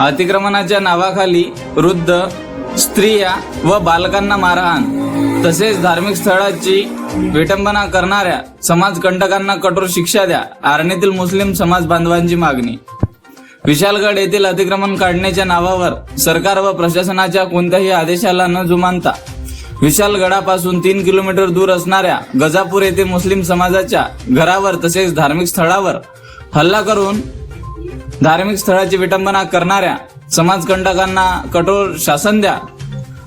अतिक्रमणाच्या नावाखाली वृद्ध स्त्रिया व बालकांना मारहाण. तसेच धार्मिक स्थळाची विटंबना करणाऱ्या समाजकंटकांना कठोर शिक्षा द्या आर्णीतील मुस्लिम समाज बांधवांची मागणी. विशालगड येथील अतिक्रमण काढण्याच्या नावावर सरकार व प्रशासनाच्या कोणत्याही आदेशाला न जुमानता विशालगडापासून तीन किलोमीटर दूर असणाऱ्या गजापूर येथे मुस्लिम समाजाच्या घरावर तसेच धार्मिक स्थळावर हल्ला करून धार्मिक स्थळाची विटंबना करणाऱ्या समाजकंटकांना कठोर शासन द्या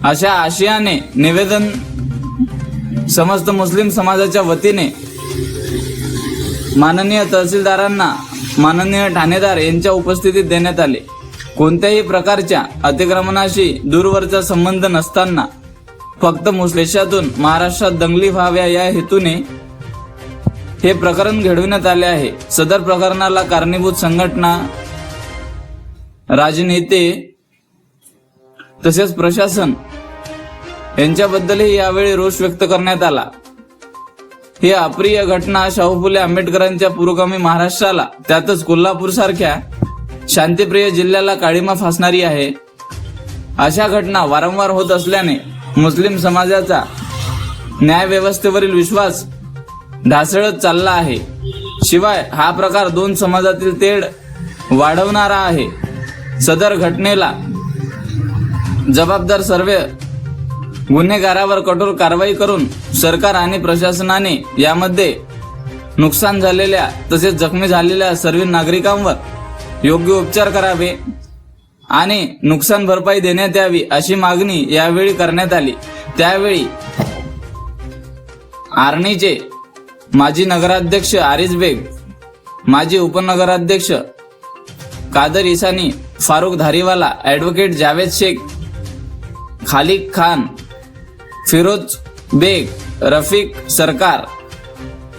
अशा आशयाने निवेदन समस्त मुस्लिम समाजाच्या वतीने माननीय तहसीलदारांना माननीय ठाणेदार यांच्या उपस्थितीत देण्यात आले. कोणत्याही प्रकारच्या अतिक्रमणाशी दूरवरचा संबंध नसताना फक्त मुस्लेशातून महाराष्ट्रात दंगली व्हाव्या या हेतूने हे प्रकरण घडविण्यात आले आहे. सदर प्रकरणाला कारणीभूत संघटना राजनेते तसेच प्रशासन यांच्याबद्दलही यावेळी रोष व्यक्त करण्यात आला. ही अप्रिय घटना शाहू फुले आंबेडकरांच्या पुरोगामी महाराष्ट्राला त्यातच कोल्हापूर सारख्या शांतीप्रिय जिल्ह्याला काळीमा फासणारी आहे. अशा घटना वारंवार होत असल्याने मुस्लिम समाजाचा न्यायव्यवस्थेवरील विश्वास ढासळत चालला आहे. शिवाय हा प्रकार दोन समाजातील तेढ वाढवणारा आहे. सदर घटनेला जबाबदार सर्व गुन्हेगारावर कठोर कारवाई करून सरकार आणि प्रशासनाने यामध्ये नुकसान झालेल्या तसेच जखमी झालेल्या सर्व नागरिकांवर योग्य उपचार करावे आणि नुकसान भरपाई देण्यात यावी अशी मागणी यावेळी करण्यात आली. त्यावेळी आर्णीचे माजी नगराध्यक्ष आरिज बेग माजी उपनगराध्यक्ष कादर इसानी फारुख धारीवाला ॲडव्होकेट जावेद शेख खालिक खान फिरोज बेग रफिक सरकार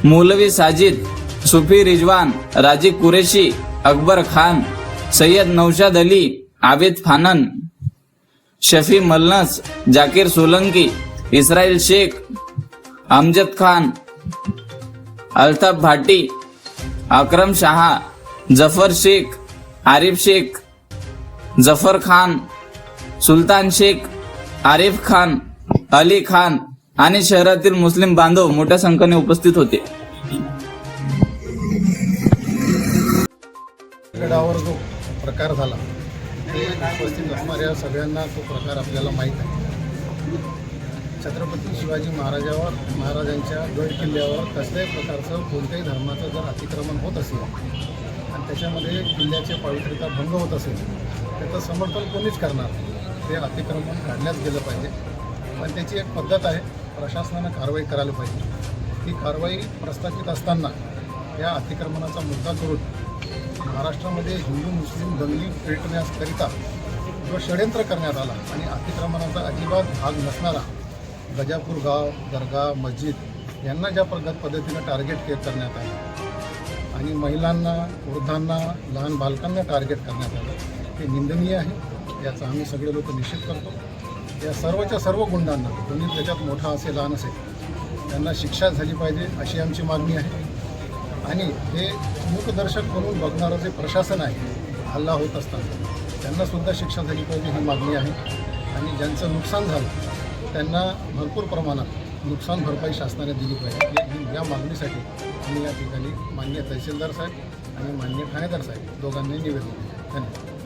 मौलवी साजिद सुफी रिजवान राजी कुरेशी अकबर खान सय्यद नौशाद अली आबिद फानन शफी मलनस जाकीर सोलंकी इस्राईल शेख अमजद खान अल्ताफ भाटी अक्रम शहा जफर शेख आरिफ शेख जफर खान सुलतान शेख आरिफ खान अली खान आणि शहरातील मुस्लिम बांधव मोठ्या संख्येने उपस्थित होते. गडावर जो प्रकार झाला ते उपस्थित असणाऱ्या सगळ्यांना तो प्रकार आपल्याला माहीत आहे. छत्रपती शिवाजी महाराजावर महाराजांच्या गड किल्ल्यावर कसल्याही प्रकारचं कोणत्याही धर्माचं जर अतिक्रमण होत असेल आणि त्याच्यामध्ये किल्ल्याचे पावित्र्यता भंग होत असेल त्याचं समर्थन कोणीच करणार ते अतिक्रमण काढण्यात गेलं पाहिजे. पण त्याची एक पद्धत आहे प्रशासनानं कारवाई करायला पाहिजे. ती कारवाई प्रस्थापित असताना या अतिक्रमणाचा मुद्दा करून महाराष्ट्रामध्ये हिंदू मुस्लिम दंगली पेटण्याकरिता जो षडयंत्र करण्यात आला आणि अतिक्रमणाचा अजिबात भाग नसणारा गजापूर गाव दर्गा मस्जिद यांना ज्या पद्धत पद्धतीनं टार्गेट के करण्यात आलं. आणि महिलांना वृद्धांना लहान बालकांना टार्गेट करण्यात आलं. हे निंदनीय आहे. याचा आम्ही सगळे लोक निश्चित करतो. या सर्वच्या सर्व गुंडांना कोणी त्याच्यात मोठा असेल लहान असेल त्यांना शिक्षा झाली पाहिजे अशी आमची मागणी आहे. आणि हे मूकदर्शक म्हणून बघणारं जे प्रशासन आहे हल्ला होत असताना त्यांनासुद्धा शिक्षा झाली पाहिजे ही मागणी आहे. आणि ज्यांचं नुकसान झालं त्यांना भरपूर प्रमाणात नुकसान भरपाई शासनाने दिली पाहिजे. या- मागणीसाठी आम्ही या ठिकाणी मान्य तहसीलदार साहेब आणि मान्य ठाणेदार साहेब दोघांनी निवेदन दिले. धन्यवाद.